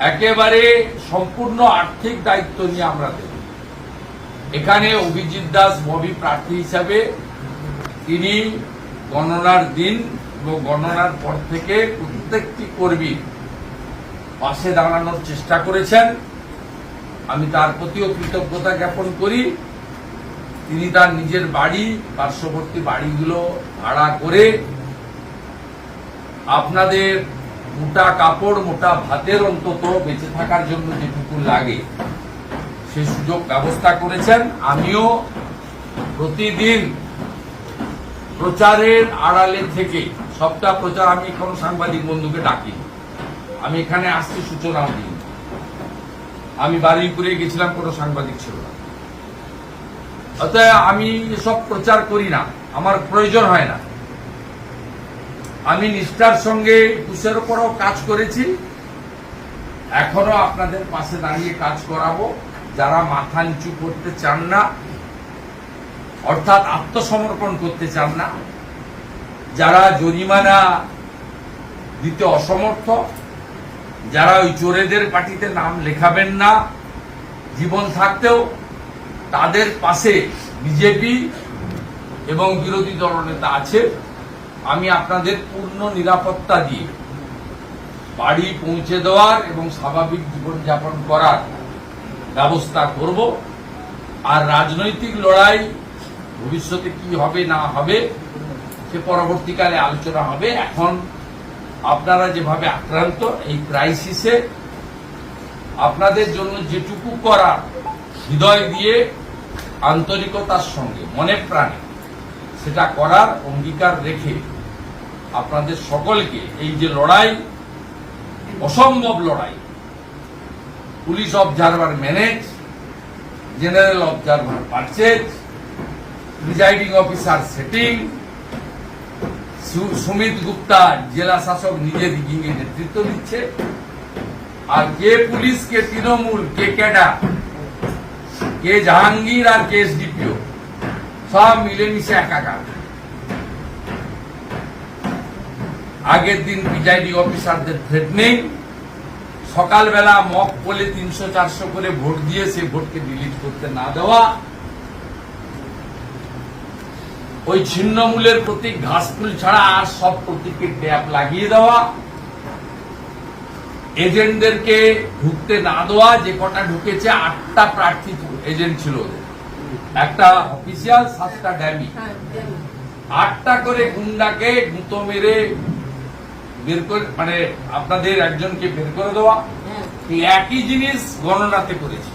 একেবারে সম্পূর্ণ আর্থিক দায়িত্ব নিয়ে আমরা দেব। এখানে অভিজিৎ দাস ববি প্রার্থী হিসাবে তিনি গণনার দিন এবং গণনার পর থেকে প্রত্যেকটি কর্মী পাশে দাঁড়ানোর চেষ্টা করেছেন। আমি তার প্রতিও কৃতজ্ঞতা জ্ঞাপন করি। তিনি তার নিজের বাড়ি, পার্শ্ববর্তী বাড়িগুলো ভাড়া করে আপনাদের মোটা কাপড়, মোটা ভাতের অন্তত বেঁচে থাকার জন্য যেটুকু লাগে, সে সুযোগ ব্যবস্থা করেছেন। আমিও প্রতিদিন প্রচারের আড়ালে থেকে, সবটা প্রচার আমি কোনো সাংবাদিক বন্ধুকে ডাকি। আমি এখানে আসছি সূচনাও দিই আমি বারুইপুরে গেছিলাম, কোনো সাংবাদিক ছিল না। আমি এসব প্রচার করি না। আমার প্রয়োজন হয় না। আমি নিষ্ঠার সঙ্গে কুশের উপরও কাজ করেছি। এখনও আপনাদের পাশে দাঁড়িয়ে কাজ করাবো। যারা মাথা নিচু করতে চান না, অর্থাৎ আত্মসমর্পণ করতে চান না, যারা জরিমানা দিতে অসমর্থ, যারা ওই চোরেদের পার্টিতে নাম লেখাবেন না, জীবন থাকতেও তাদের পাশে বিজেপি এবং বিরোধী দলনেতা আছে। আমি আপনাদের পূর্ণ নিরাপত্তা দিয়ে বাড়ি পৌঁছে দেওয়ার এবং স্বাভাবিক জীবনযাপন করার ব্যবস্থা করব। আর রাজনৈতিক লড়াই ভবিষ্যতে কি হবে, না হবে, সে পরবর্তীকালে আলোচনা হবে। এখন আপনারা যেভাবে আক্রান্ত, এই ক্রাইসিসে আপনাদের জন্য যেটুকু করা হৃদয় দিয়ে আন্তরিকতার সঙ্গে, মনে প্রাণে সেটা করার অঙ্গীকার রেখে আপনাদের সকলকে এই যে লড়াই, অসম্ভব লড়াই, police observer manage, general observer purchase, presiding officer setting Sumit Gupta জেলা শাসক নিজে দিকে নেতৃত্ব দিচ্ছে, আর কে পুলিশ, কে তৃণমূল, কে ক্যাডা কে জাহাঙ্গীর আর কে এসডিপিও, সব মিলেমিশে একাকার। আগের দিন প্রিজাইডিং অফিসারদের থ্রেটনিং সকালবেলা মক বলে তিনশো চারশো করে ভোট দিয়ে সে ভোটকে ডিলিট করতে না দেওয়া। ওই ছিন্নমূলের প্রতীক ঘাসফুল ছাড়া আর সব প্রতীককে ট্যাপ লাগিয়ে দেওয়া। এজেন্টদেরকে ঢুকতে না দেওয়া যে কটা ঢুকেছে আটটা প্রার্থী এজেন্ট ছিল ওদের। একটা অফিসিয়াল সাতটা ড্যামি। আটটা করে গুন্ডাকে গুঁতো মেরে বের করে মানে আপনাদের একজনকে বের করে দেওয়া একই জিনিস গণনাতে করেছে।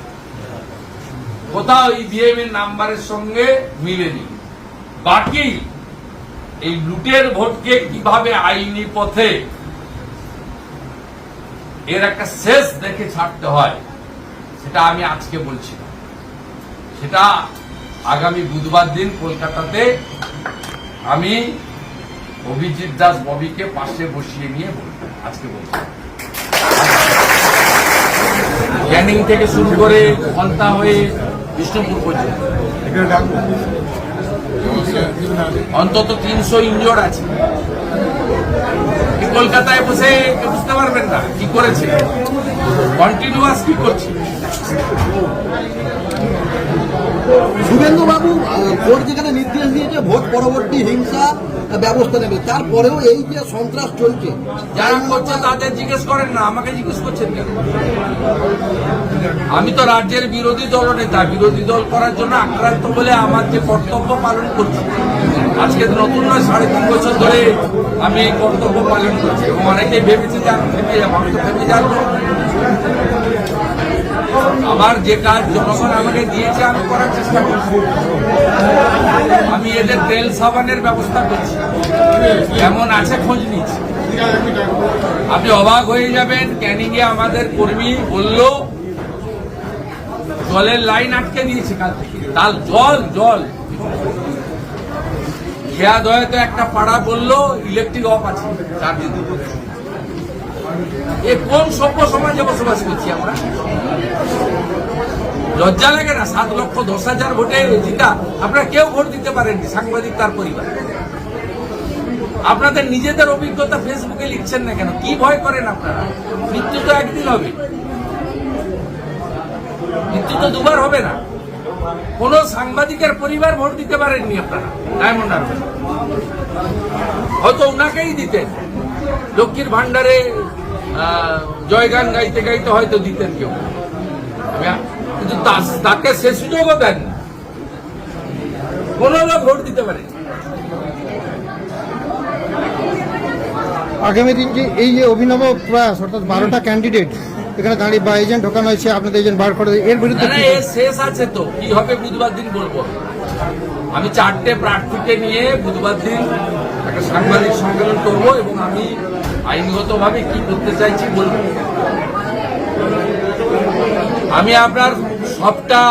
কোথাও ইভিএম এর নাম্বারের সঙ্গে মিলেনি। বাকি এই লুটের ভোটকে কীভাবে আইনি পথে এর একটা শেষ দেখে ছাড়তে হয়, সেটা আমি আজকে বলছি সেটা আগামী বুধবার দিন কলকাতাতে আমি অভিজিৎ দাস ববিকে পাশে বসিয়ে নিয়ে বলব। আজকে বলব। ক্যানিং থেকে শুরু করে ফলতা হয়ে বিষ্ণুপুর পর্যন্ত। অন্তত তিনশো ইনজোর্ড আছে। কলকাতায় বসে বুঝতে পারবেন না কি করেছে। কন্টিনিউয়াস কি করছে? শুভেন্দু কোর্ট যেখানে নির্দেশ দিয়েছে ভোট পরবর্তী হিংসা ব্যবস্থা নেবে। তারপরেও এই যে সন্ত্রাস চলছে যারা করছে তাদের জিজ্ঞেস করেন না আমাকে জিজ্ঞেস করছেন কেন? আমি তো রাজ্যের বিরোধী দল নেতা বিরোধী দল করার জন্য আক্রান্ত বলে আমার যে কর্তব্য পালন করছি। আজকে নতুন নয় সাড়ে তিন বছর ধরে আমি এই কর্তব্য পালন করছি। এবং অনেকে ভেবেছে যে আমি ভেবে যাব আমি তো ভেবে যাব আমার যে কাজ জনগণ আমাকে দিয়েছে, আমি করার চেষ্টা করছি। আমি এদের তেল সাবানের ব্যবস্থা করছি। কেমন আছে খোঁজ নিচ্ছি। আপনি অবাক হয়ে যাবেন ক্যানিং এ আমাদের কর্মী বলল, জলের লাইন আটকে দিয়েছে কাল থেকে। তাল, জল জল। খেয়া দয়াতে একটা পাড়া বলল, ইলেকট্রিক অফ আছে চার দিন এ কোন সভ্য সমাজে বসবাস করছি আমরা? লজ্জা লাগে না? সাত লক্ষ দশ হাজার ভোটে জিতা। আপনারা কেউ ভোট দিতে পারেননি, সাংবাদিক তার পরিবার। আপনাদের নিজেদের অভিজ্ঞতা ফেসবুকে লিখছেন না কেন? কি ভয় করেন আপনারা? মৃত্যু তো একদিন হবে। মৃত্যু তো দুবার হবে না। কোন সাংবাদিকের পরিবার ভোট দিতে পারেননি আপনারা, ডায়মন্ড হয়তো ওনাকেই দিতেন। লক্ষ্মীর ভান্ডারে জয়গান গাইতে গাইতে হয়তো দিতেন কেউ। কিন্তু তাকে সে সুযোগও দেন। কোন লোক ভোট দিতে পারে। আগামী দিন যে এই যে অভিনব প্রয়াস অর্থাৎ বারোটা ক্যান্ডিডেট এখানে দাঁড়িয়ে বা এজেন্ট ঢোকানো হয়েছে আপনাদের এজেন্ট বার করে এর বিরুদ্ধে শেষ আছে তো। কি হবে বুধবার দিন বলব? আমি চারটে প্রার্থীকে নিয়ে বুধবার দিন একটা সাংবাদিক সম্মেলন করব এবং আমি আইনগতভাবে কি করতে চাইছি বলব আমি আপনার সবটা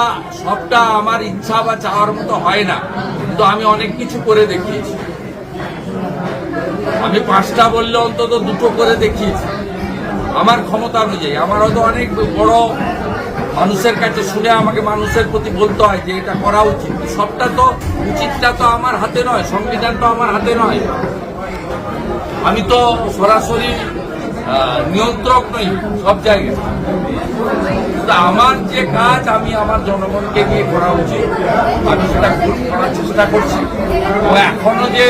সবটা আমার ইচ্ছা বা চাওয়ার মতো হয় না, কিন্তু আমি অনেক কিছু করে দেখিয়েছি। আমি পাঁচটা বললে অন্তত দুটো করে দেখিয়েছি। আমার ক্ষমতা অনুযায়ী, আমার হয়তো অনেক বড় মানুষের কাছে শুনে আমাকে মানুষের প্রতি বলতে হয় যে এটা করা উচিত। সবটা তো উচিতটা তো আমার হাতে নয়, সংবিধান তো আমার হাতে নয়। আমি তো সরাসরি নিয়ন্ত্রক নই, সব জায়গায়। আমার যে কাজ আমি আমার জনগণকে নিয়ে করা উচিত, আমি সেটা করার চেষ্টা করছি। এখনও যে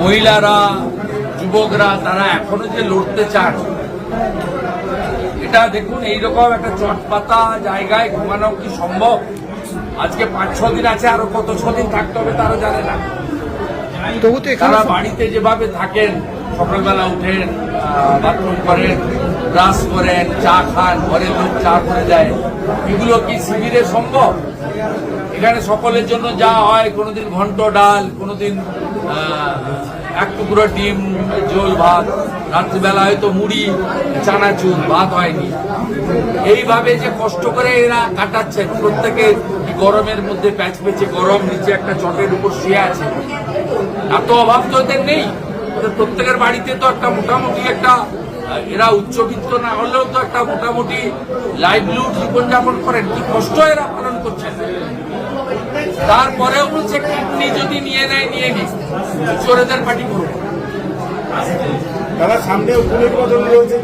মহিলারা, যুবকরা, তারা এখনও যে লড়তে চান, এটা দেখুন, এইরকম একটা চটপাতা জায়গায় ঘুমানো কি সম্ভব? আজকে পাঁচ ছ দিন আছে, আরও কত ছ দিন থাকতে হবে তারা জানে না। তবু তো তারা বাড়িতে যেভাবে থাকেন, সকালবেলা উঠেন বাথরুম করেন ব্রাশ করেন, চা খান ঘরের লোক চা করে দেয় এগুলো কি শিবিরে সম্ভব? এখানে সকলের জন্য যা হয়, কোনোদিন ঘন্ট ডাল, কোনোদিন এক টুকরো ডিম, ঝোল, ভাত। রাত্রিবেলা হয়তো মুড়ি, চানাচুর, ভাত হয়নি। এইভাবে যে কষ্ট করে এরা কাটাচ্ছেন প্রত্যেকে গরমের মধ্যে প্যাচ পেঁচে গরম, নিচে একটা চটের উপর শুয়ে আছে। এত অভাব তো এদের নেই। প্রত্যেকের বাড়িতে তো একটা মোটামুটি একটা এরা উচ্চবিত্ত না হলেও তো একটা মোটামুটি লাইভলিহুড জীবনযাপন করেন। কি কষ্ট এরা পালন করছেন। তারপরেও বলছে কিডনি যদি নিয়ে নেয় নিয়ে নিস চোরেদের পার্টি করব দাদা সামনে উপনির্বাচন রয়েছে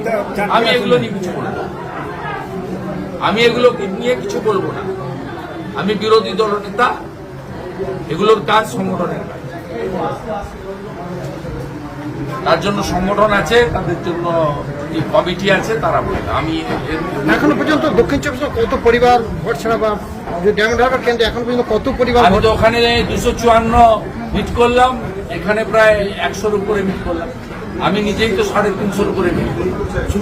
আমি এগুলো নিয়ে কিছু বলব আমি এগুলো নিয়ে কিছু বলব না। আমি বিরোধী দলনেতা এগুলোর কাজ সংগঠনের কাজ। তার জন্য সংগঠন আছে তাদের জন্য যে কমিটি আছে তারা বলে আমি এখনও পর্যন্ত দক্ষিণ চব্বিশ কত পরিবার ভোট ছাড়া বা যে ডায়মন্ড কেন্দ্রে এখন পর্যন্ত কত পরিবার আমি তো ওখানে দুশো চুয়ান্ন মিট করলাম এখানে প্রায় একশোর উপরে মিট করলাম। আমি নিজেই তো সাড়ে তিনশোর উপরে মিট করি।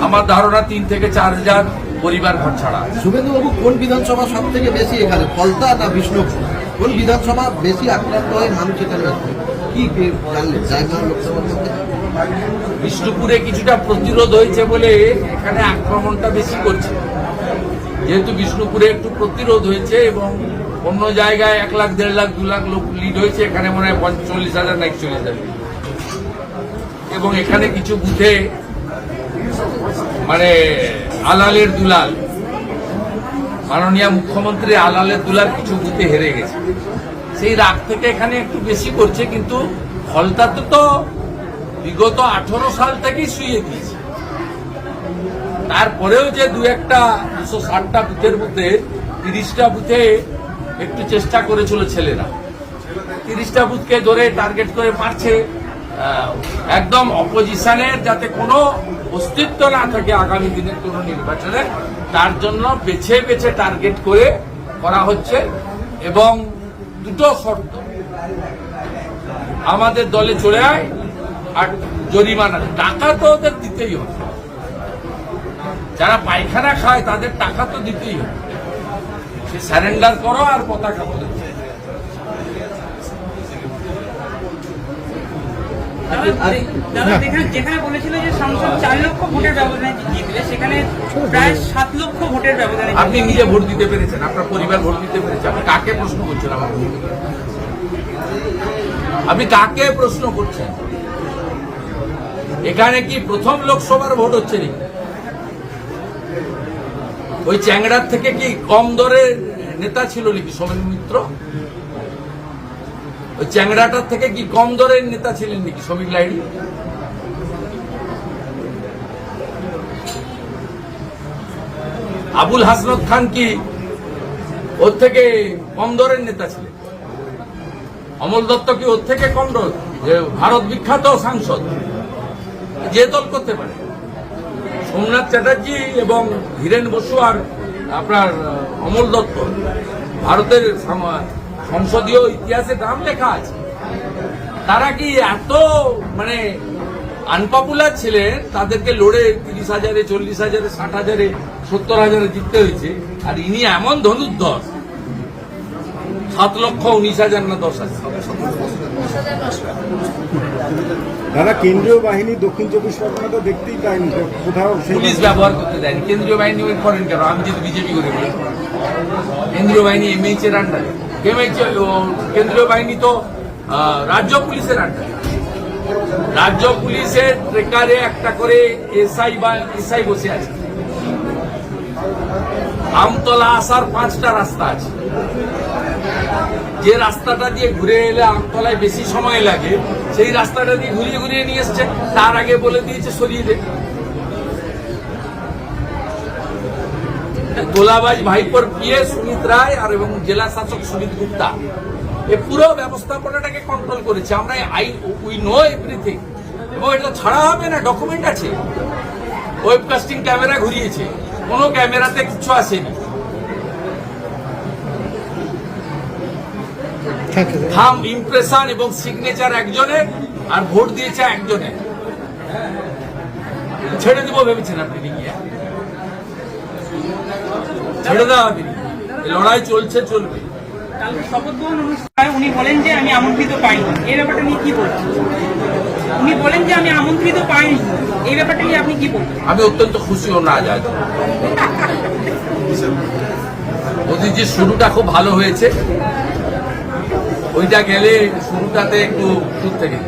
আমার ধারণা তিন থেকে চার হাজার পরিবার ঘর ছাড়া। শুভেন্দুবাবু কোন বিধানসভা সব থেকে বেশি এখানে ফলতা না বিষ্ণুপুর? কোন বিধানসভা বেশি আক্রান্ত হয় মানুষ এখানে আসবে কি জানলেন লোকসভার মধ্যে? বিষ্ণুপুরে কিছুটা প্রতিরোধ হয়েছে বলে এখানে আক্রমণটা বেশি করছে। যেহেতু বিষ্ণুপুরে একটু প্রতিরোধ হয়েছে এবং অন্য জায়গায় এক লাখ, দেড় লাখ, দু লাখ লোক লিড হয়েছে, এখানে মনে হয় পঞ্চল্লিশ হাজার না একচল্লিশ হাজার এবং এখানে কিছু বুথে মানে আলালের দুলাল মাননীয় মুখ্যমন্ত্রী আলালের দুলাল কিছু বুথে হেরে গেছে। সেই রাগ থেকে এখানে একটু বেশি করছে, কিন্তু ফলতাতে তো বিগত আঠারো সাল থেকেই শুয়ে দিয়েছে তারপরেও যে দু একটা দুশো ষাটটা বুথের মধ্যে তিরিশটা বুথে একটু চেষ্টা করেছিল ছেলেরা। তিরিশটা বুথকে ধরে টার্গেট করে মারছে। একদম অপোজিশনের যাতে কোনো অস্তিত্ব না থাকে আগামী দিনের কোনো নির্বাচনে, তার জন্য বেছে বেছে টার্গেট করে করা হচ্ছে এবং দুটো শর্ত। আমাদের দলে চলে আয় আর জরিমানা টাকা তো ওদের দিতেই হবে। যারা পায়খানা খায় তাদের টাকা তো দিতেই হবে। সে স্যারেন্ডার করো আর পতাকা বলে দাদা যেখানে বলেছিল যে সংসদ চার লক্ষ ভোটের ব্যবধানে সেখানে প্রায় সাত লক্ষ ভোটের ব্যবধানে আপনি নিজে ভোট দিতে পেরেছেন আপনার পরিবার ভোট দিতে পেরেছে। আপনি কাকে প্রশ্ন করছেন আমার আপনি কাকে প্রশ্ন করছেন? এখানে কি প্রথম লোকসভার ভোট হচ্ছে নাকি? ওই চ্যাংড়ার থেকে কি কম দরে নেতা ছিল নাকি? সোমেন মিত্র? ওই চ্যাংড়াটার থেকে কি কম দরের নেতা ছিলেন নাকি শ্রমিক লাইড়ি আবুল হাসনত খান কি ওর থেকে কম দরের নেতা ছিলেন? অমল দত্ত কি ওর থেকে কম দর? যে ভারত বিখ্যাত সাংসদ। যে দল করতে পারে। সোমনাথ চ্যাটার্জি এবং হীরেন বসু আর আপনার অমল দত্ত। ভারতের সংসদীয় ইতিহাসে নাম লেখা আছে। তারা কি এত মানে আনপপুলার ছিলেন তাদেরকে লড়ে তিরিশ হাজারে চল্লিশ হাজারে ষাট হাজারে সত্তর হাজারে জিততে হয়েছে আর ইনি এমন ধনুর্ধর। সাত লক্ষ উনিশ হাজার না দশ হাজার? দাদা কেন্দ্রীয় বাহিনী দক্ষিণ চব্বিশ পরগনা তো দেখতেই পায়নি কোথাও পুলিশ ব্যবহার করতে দেয়নি। কেন্দ্রীয় বাহিনী ওই করেন কেন? আমি যদি বিজেপি করে বলি। কেন্দ্রীয় বাহিনী এমএইচ এর আন্ডারে কেন্দ্রীয় বাহিনী তো রাজ্য পুলিশের আন্ডারে রাজ্য পুলিশের ট্রেকারে একটা করে এসআই বা এসআই বসে আছে। আমতলা আসার পাঁচটা রাস্তা আছে। যে রাস্তাটা দিয়ে ঘুরে এলে আমতলায় বেশি সময় লাগে, সেই রাস্তাটা দিয়ে ঘুরিয়ে ঘুরিয়ে নিয়ে এসছে, তার আগে বলে দিয়েছে, সরিয়ে দে। গোলাবাজ ভাইপোর পিএ সুমিত রায় আর এবং জেলা শাসক সুমিত গুপ্তা। এ পুরো ব্যবস্থাপনাটাকে কন্ট্রোল করেছে। আমরা আই উই নো এভরিথিং এবং এটা ছাড়া হবে না ডকুমেন্ট আছে। ওয়েবকাস্টিং ক্যামেরা ঘুরিয়েছে। কোনো ক্যামেরাতে কিছু আসেনি। থাম ইমপ্রেশন এবং সিগনেচার একজনের আর ভোট দিয়েছে একজনের ছেড়ে দেবো ভেবেছেন আপনি গিয়ে ছেড়ে দেওয়া হবে এই লড়াই চলছে চলবে। শপথ গ্রহণ অনুষ্ঠানে উনি বলেন যে আমি আমন্ত্রিত পাইনি। এই ব্যাপারটা নিয়ে কি বলছেন? উনি বলেন যে আমি আমন্ত্রিত পাইনি। এই ব্যাপারটা নিয়ে আপনি কি আমি অত্যন্ত খুশি শুরুটা খুব ভালো হয়েছে ওইটা গেলে শুরুটাতে একটু দূর থেকে